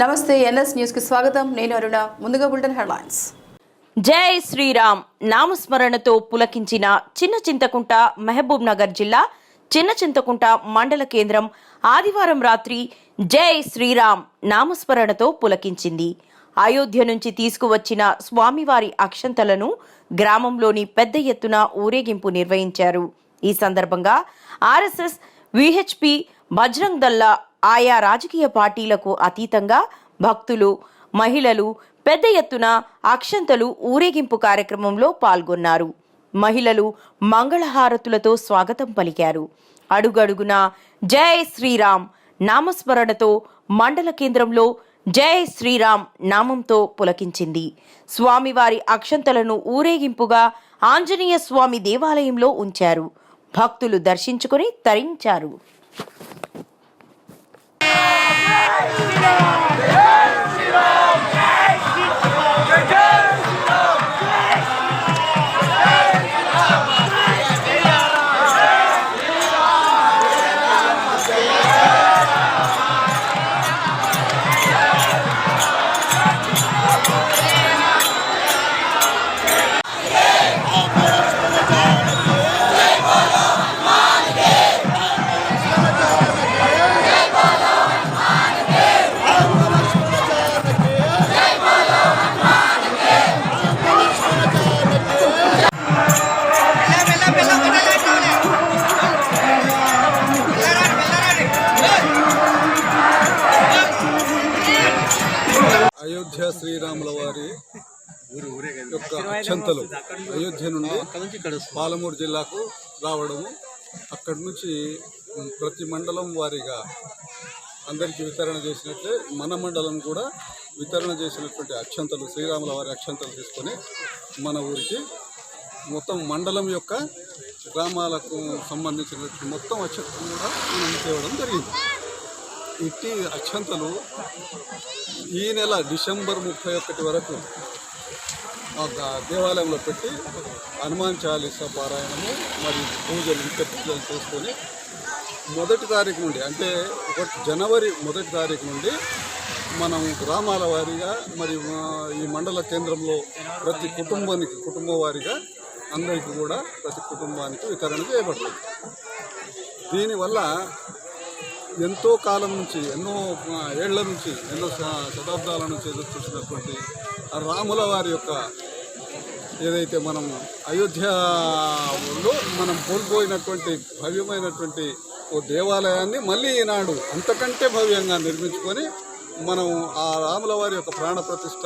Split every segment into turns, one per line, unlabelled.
నమస్తే ఎన్ఎస్ న్యూస్కి స్వాగతం. నేను అరుణ. ముందుగా బులెటిన్ హెడ్లైన్స్.
జై శ్రీరామ్. నామస్మరణతో పులకించిన చిన్న చింతకుంట మహబూబ్ నగర్ జిల్లా చిన్న చింతకుంట మండల కేంద్రం ఆదివారం రాత్రి జై శ్రీరామ్ నామస్మరణతో పులకించింది. అయోధ్య నుంచి తీసుకువచ్చిన స్వామివారి అక్షంతలను గ్రామంలోని పెద్ద ఎత్తున ఊరేగింపు నిర్వహించారు. ఈ సందర్భంగా ఆర్ఎస్ఎస్ విహెచ్పి బజరంగ్ దల్లా ఆయా రాజకీయ పార్టీలకు అతీతంగా భక్తులు మహిళలు పెద్ద ఎత్తున అక్షంతలు ఊరేగింపు కార్యక్రమంలో పాల్గొన్నారు. మహిళలు మంగళహారతులతో స్వాగతం పలికారు. అడుగడుగునా జై శ్రీరామ్ నామస్మరణతో మండల కేంద్రంలో జై శ్రీరామ్ నామంతో పులకించింది. స్వామివారి అక్షంతలను ఊరేగింపుగా ఆంజనేయ స్వామి దేవాలయంలో ఉంచారు. భక్తులు దర్శించుకుని తరించారు.
అయోధ్య శ్రీరాముల వారి యొక్క అక్షంతలు అయోధ్య నుండి పాలమూరు జిల్లాకు రావడము. అక్కడి నుంచి ప్రతి మండలం వారీగా అందరికీ వితరణ చేసినట్లే మన మండలం కూడా వితరణ చేసినటువంటి అక్షంతలు శ్రీరాముల వారి అక్షంతలు తీసుకొని మన ఊరికి మొత్తం మండలం యొక్క గ్రామాలకు సంబంధించినటువంటి మొత్తం అక్షంతలు కూడా మనం తేవడం జరిగింది. ఇట్టి అక్షంతలు ఈ నెల డిసెంబర్ ముప్పై ఒకటి వరకు దేవాలయంలో పెట్టి హనుమాన్ చాలీసా పారాయణము మరియు పూజలు ఇంకా పూజలు చేసుకొని మొదటి తారీఖు నుండి అంటే ఒకటి జనవరి మొదటి తారీఖు నుండి మనం గ్రామాల వారీగా మరి ఈ మండల కేంద్రంలో ప్రతి కుటుంబానికి కుటుంబ వారిగా అందరికీ కూడా ప్రతి కుటుంబానికి వితరణ చేయబడుతుంది. దీనివల్ల ఎంతో కాలం నుంచి ఎన్నో ఏళ్ళ నుంచి ఎన్నో శతాబ్దాల నుంచి ఎదురు చూసినటువంటి రాముల వారి యొక్క ఏదైతే మనం అయోధ్యలో మనం కోల్పోయినటువంటి భవ్యమైనటువంటి ఓ దేవాలయాన్ని మళ్ళీ ఈనాడు అంతకంటే భవ్యంగా నిర్మించుకొని మనం ఆ రాముల వారి యొక్క ప్రాణ ప్రతిష్ట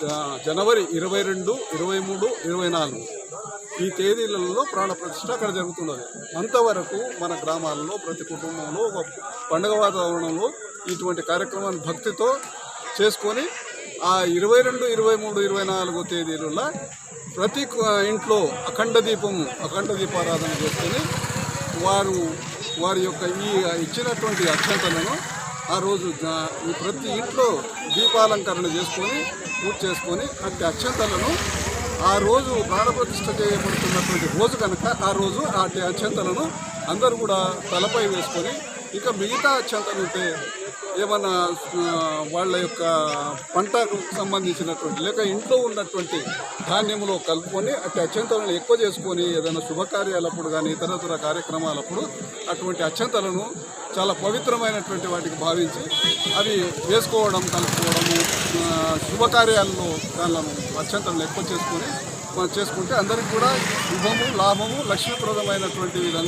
జ- జనవరి ఇరవై రెండు ఇరవై మూడు ఇరవై నాలుగు ఈ తేదీలలో ప్రాణ ప్రతిష్ట అక్కడ జరుగుతున్నది. అంతవరకు మన గ్రామాల్లో ప్రతి కుటుంబంలో ఒక పండుగ వాతావరణంలో ఇటువంటి కార్యక్రమాన్ని భక్తితో చేసుకొని ఆ ఇరవై రెండు ఇరవై మూడు ఇరవై నాలుగు తేదీలలో ప్రతి ఇంట్లో అఖండ దీపం అఖండ దీపారాధన చేసుకొని వారు వారి యొక్క ఈ ఇచ్చినటువంటి అక్షంతలను ఆ రోజు ప్రతి ఇంట్లో దీపాలంకరణ చేసుకొని పూజ చేసుకొని అట్టి అక్షంతలను ఆ రోజు ప్రాణప్రతిష్ఠ చేయబడుతున్నటువంటి రోజు కనుక ఆ రోజు ఆ అత్యంతలను అందరూ కూడా తలపై వేసుకొని ఇక మిగతా అత్యంతలు ఉంటే ఏమన్నా వాళ్ళ యొక్క పంటకు సంబంధించినటువంటి లేక ఇంట్లో ఉన్నటువంటి ధాన్యంలో కలుపుకొని అట్టి అత్యంతలను ఎక్కువ చేసుకొని ఏదైనా శుభకార్యాలప్పుడు కానీ ఇతరతర కార్యక్రమాలప్పుడు అటువంటి అత్యంతలను చాలా పవిత్రమైనటువంటి వాటికి భావించి అవి వేసుకోవడం కలుపుకోవడము ఆ, శుభకార్యాల్లో దానిలను అత్యంతలను ఎక్కువ చేసుకొని చేసుకుంటే అందరికీ కూడా శుభము లాభము లక్ష్మీప్రదమైనటువంటి విధంగా